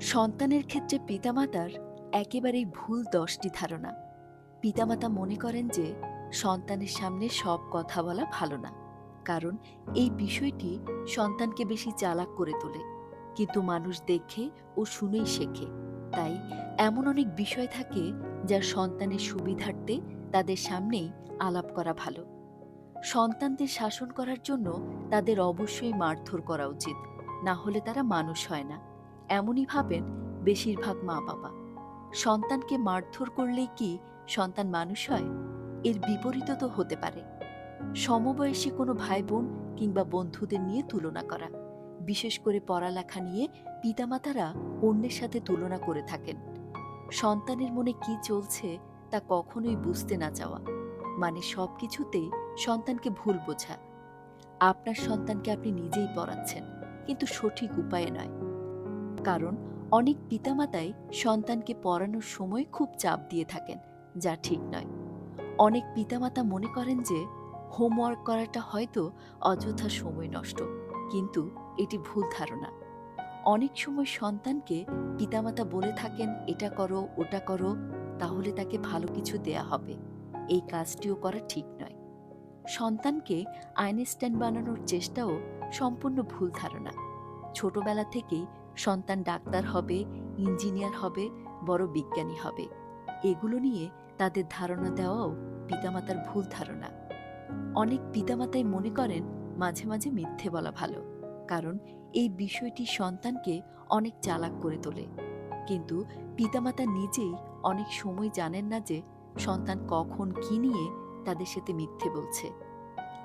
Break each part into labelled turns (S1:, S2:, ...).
S1: সন্তানের ক্ষেত্রে পিতামাতার একেবারেই ভুল দশটি ধারণা। পিতামাতা মনে করেন যে, সন্তানের সামনে সব কথা বলা ভালো না। কারণ এই বিষয়টি সন্তানকে বেশি চালাক করে তোলে। কিন্তু মানুষ দেখে ও শুনেই শেখে। তাই এমন অনেক বিষয় থাকে যা সন্তানের সুবিধার্থে তাদের সামনেই আলাপ করা ভালো। সন্তানদের শাসন করার জন্য তাদের অবশ্যই মারধর করা উচিত। না হলে তারা মানুষ হয় না। এমনই ভাবেন বেশিরভাগ মা বাবা সন্তানকে মারধর করলেই কি সন্তান মানুষ হয়? এর বিপরীত তো হতে পারে। সমবয়সী কোনো ভাই বোন কিংবা বন্ধুদের নিয়ে তুলনা করা, বিশেষ করে পড়ালেখা নিয়ে পিতামাতারা অন্যের সাথে তুলনা করে থাকেন। সন্তানের মনে কি চলছে তা কখনোই বুঝতে না চাওয়া মানে সব কিছুতেই সন্তানকে ভুল বোঝা। আপনার সন্তানকে আপনি নিজেই পড়াচ্ছেন, কিন্তু সঠিক উপায়ে নয়। কারণ অনেক পিতামাতাই সন্তানকে পড়ানোর সময় খুব চাপ দিয়ে থাকেন, যা ঠিক নয়। অনেক পিতামাতা মনে করেন যে, হোমওয়ার্ক করাটা হয়তো অযথা সময় নষ্ট, কিন্তু এটি ভুল ধারণা। অনেক সময় সন্তানকে পিতামাতা বলে থাকেন, এটা করো, ওটা করো, তাহলে তাকে ভালো কিছু দেয়া হবে। এই কাজটিও করা ঠিক নয়। সন্তানকে আইনস্টাইন বানানোর চেষ্টাও সম্পূর্ণ ভুল ধারণা। ছোটবেলা থেকেই সন্তান ডাক্তার হবে, ইঞ্জিনিয়ার হবে, বড় বিজ্ঞানী হবে। এগুলো নিয়ে তাদের ধারণা দেওয়াও পিতামাতার ভুল ধারণা। অনেক পিতামাতাই মনে করেন মাঝে মাঝে মিথ্যে বলা ভালো, কারণ এই বিষয়টি সন্তানকে অনেক চালাক করে তোলে। কিন্তু পিতামাতা নিজেই অনেক সময় জানেন না যে সন্তান কখন কি নিয়ে তাদের সাথে মিথ্যে বলছে।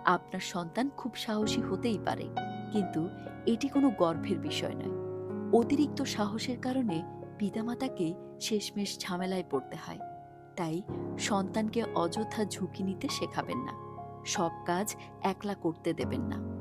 S1: আপনার সন্তান খুব সাহসী হতেই পারে, কিন্তু এটি কোনো গর্ভের বিষয় নয়। অতিরিক্ত সাহসের কারণে পিতামাতাকে শেষমেশ ঝামেলায় পড়তে হয়। তাই সন্তানকে অযথা ঝুঁকি নিতে শেখাবেন না। সব কাজ একলা করতে দেবেন না।